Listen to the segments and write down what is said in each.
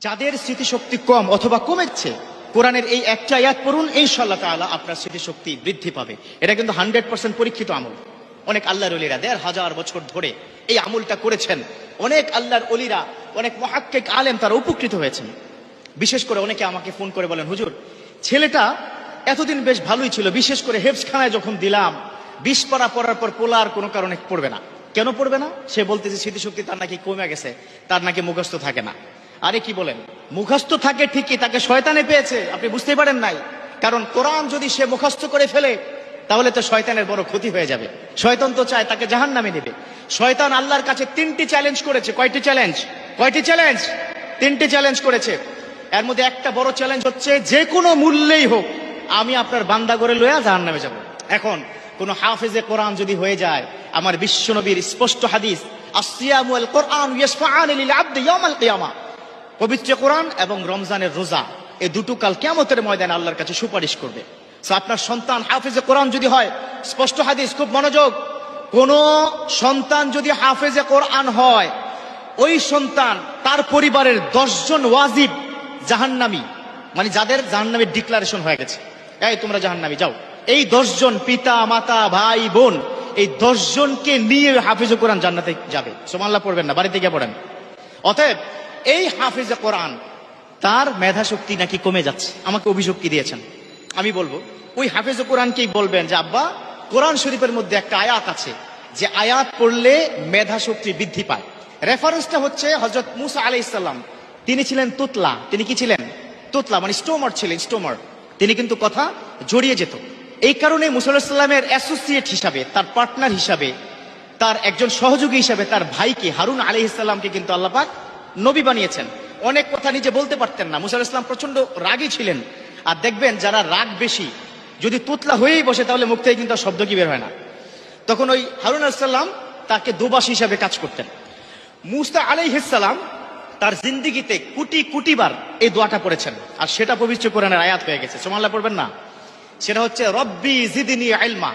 যাদের স্মৃতিশক্তি কম অথবা কমেছে, কোরআনের এই একটা আয়াত পড়ুন ইনশাল্লাহ তাআলা আপনার স্মৃতিশক্তি বৃদ্ধি পাবে। এটা কিন্তু হান্ড্রেড পার্সেন্ট পরীক্ষিত আমল। অনেক আল্লাহর অলিরা দেড় হাজার বছর ধরে এই আমলটা করেছেন। অনেক আল্লাহর অলিরা অনেক মহাক্কিক আলেম তারা উপকৃত হয়েছেন। বিশেষ করে অনেকে আমাকে ফোন করে বলেন, হুজুর, ছেলেটা এতদিন বেশ ভালোই ছিল, বিশেষ করে হেফসখানায় যখন দিলাম, বিষ পাড়া পড়ার পর পোলার কোনো কারণে পড়বে না। কেন পড়বে না? সে বলতেছে, স্মৃতিশক্তি তার নাকি কমে গেছে, তার নাকি মুখস্থ থাকে না। আরে কি বলেন? মুখস্থ থাকে ঠিকই, তাকে শয়তানে পেয়েছে, আপনি বুঝতে পারেন নাই। কারণ কোরআন যদি সে মুখস্থ করে ফেলে, তাহলে তো শয়তানের বড় ক্ষতি হয়ে যাবে। শয়তান তো চায় তাকে জাহান নামে নেবে। শয়তান আল্লাহর কাছে তিনটি চ্যালেঞ্জ করেছে। কয়টি চ্যালেঞ্জ কয়টি চ্যালেঞ্জ তিনটি চ্যালেঞ্জ করেছে। এর মধ্যে একটা বড় চ্যালেঞ্জ হচ্ছে, যে কোনো মূল্যেই হোক, আমি আপনার বান্দা করে লইয়া জাহান নামে যাব। এখন, কোন হাফেজে কোরআন যদি হয়ে যায়, আমার বিশ্বনবীর স্পষ্ট হাদিস, আসিয়ামু আল কোরআন ইয়াসফাআন লিল আবদি ইয়াউমাল কিয়ামা। পবিত্র কোরআন এবং রমজানের রোজা, এই দুটো কাল কেমতের ময়দানে আল্লাহর কাছে সুপারিশ করবে। আপনার সন্তান হাফেজে কোরআন যদি হয়, স্পষ্ট হাদিস, খুব মনোযোগ, কোন সন্তান যদি হাফেজে কোরআন হয়, ওই সন্তান তার পরিবারের দশজন ওয়াজিব জাহান্নামি মানে যাদের জাহান্নামের ডিক্লারেশন হয়ে গেছে, এই, তোমরা জাহান্নামি, যাও। এই দশজন পিতা, মাতা, ভাই, বোন, এই দশজনকে নিয়ে হাফিজে কোরআন জান্নাতে যাবে। সোমাল্লাহ পড়বেন না, বাড়িতে গিয়ে পড়েন। অতএব এই হাফিজে কোরআন, তার মেধা শক্তি নাকি কমে যাচ্ছে? আমাকে অভিযোগ কি দিয়েছেন। আমি বলব, ওই হাফিজে কোরআনকেই বলবেন যে, আব্বা, কোরআন শরীফের মধ্যে একটা আয়াত আছে, যে আয়াত পড়লে মেধা শক্তি বৃদ্ধি পায়। রেফারেন্সটা হচ্ছে হজরত মুসা আলাই ইসলাম তিনি ছিলেন তুতলা। তিনি কি ছিলেন? তুতলা মানে স্টোমার ছিলেন, স্টোমার। তিনি কিন্তু কথা জড়িয়ে যেত। এই কারণে মুসাল্লামের অ্যাসোসিয়েট হিসাবে, তার পার্টনার হিসাবে, তার একজন সহযোগী হিসাবে, তার ভাইকে, হারুন আলী ইসলামকে কিন্তু আল্লাপাক নবী বানিয়েছেন। অনেক কথা নিজে বলতে পারতেন না। মুসা ইসলাম প্রচণ্ড রাগী ছিলেন। আর দেখবেন যারা রাগ বেশি, যদি তুতলা হয়েই বসে, তাহলে মুখ থেকে কিন্তু শব্দ কি বের হয় না। তখন ওই হারুন আলাইসাল্লাম তাকে দুবাস হিসাবে কাজ করতেন। মুস্তা আলাইহিসাল্লাম তার জিন্দিগিতে কোটি কোটি বার এই দোয়াটা পড়েছেন। আর সেটা পবিত্র কোরআনের আয়াত হয়ে গেছে। সোমাল্লাহ পড়বেন না? সেটা হচ্ছে, রব্বি জিদিনী আইলমা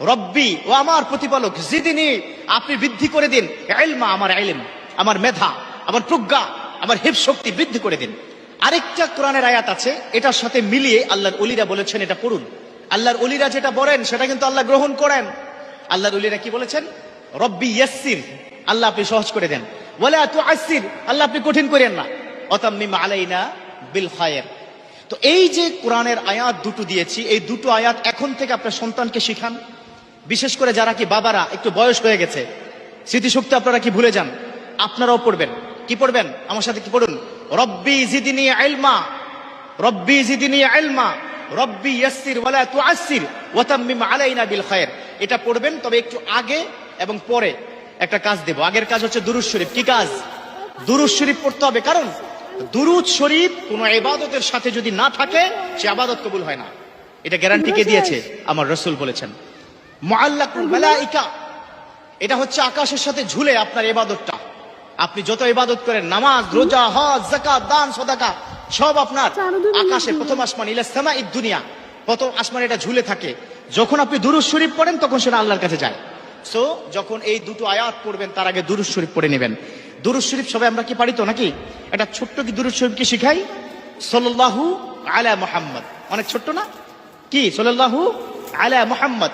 রব্বি ও আমার প্রতিপালক, জিদিনী, আপনি বৃদ্ধি করে দিন। আইলমা আমার আইলেম আমার মেধা। আমার প্রজ্ঞা, আমার হিপ শক্তি বৃদ্ধি করে দিন। আরেকটা কোরআনের আয়াত আছে, এটার সাথে মিলিয়ে আল্লাহর অলিরা বলেছেন এটা পড়ুন। আল্লাহর অলিরা যেটা বলেন, সেটা কিন্তু আল্লাহ গ্রহণ করেন। আল্লাহর অলিরা কি বলেছেন? রব্বি ইয়াসির আল্লাহ আপনি সহজ করে দেন। বলে এত আসির আল্লাহ আপনি কঠিন করেন না। অতাম্মিম আলাইনা বিল খায়ের। তো এই যে কোরআনের আয়াত দুটো দিয়েছি, এই দুটো আয়াত এখন থেকে আপনার সন্তানকে শিখান। বিশেষ করে যারা কি বাবারা, একটু বয়স হয়ে গেছে। স্মৃতিশক্তি আপনারা কি ভুলে যান? আপনারাও পড়বেন। কি পড়বেন? আমার সাথে কি পড়ুন? রব্বি জিদিনী আইলমা রব্বি জিদিনী আইলমা রব্বি ইয়াসির ওয়ালা তুআসির ওয়াতাম্মিম আলাইনা বিল খায়ের এটা পড়বেন, তবে একটু আগে এবং পরে একটা কাজ দেব। আগের কাজ হচ্ছে দুরুদ শরীফ। কি কাজ? দুরুদ শরীফ পড়তে হবে। কারণ দুরুদ শরীফ কোনো ইবাদতের সাথে যদি না থাকে, সে আবাদত কবুল হয় না। এটা গ্যারান্টি কে দিয়েছে? আমার রসুল বলেছেন। মুআল্লাকুল মালাইকা। এটা হচ্ছে আকাশের সাথে ঝুলে আপনার ইবাদতটা। আপনি যত ইবাদত করেন নামাজ রোজা হজ যাকাত দান সদাকা সব আপনার আকাশে প্রথম আসমান ইলা সামা দুনিয়া। প্রথম আসমান এটা ঝুলে থাকে। যখন আপনি দুরুদ শরীফ পড়েন তখন সেটা আল্লাহর কাছে যায়। সো যখন এই দুটো আয়াত পড়বেন তার আগে দুরুদ শরীফ পড়ে নেবেন। দুরুদ শরীফ সবাই আমরা কি পারি তো নাকি? এটা ছোট্ট কি দুরুদ শরীফ কি শিখাই? সাল্লাল্লাহু আলা মোহাম্মদ। অনেক ছোট্ট না? কি? সাল্লাল্লাহু আলা মুহাম্মদ।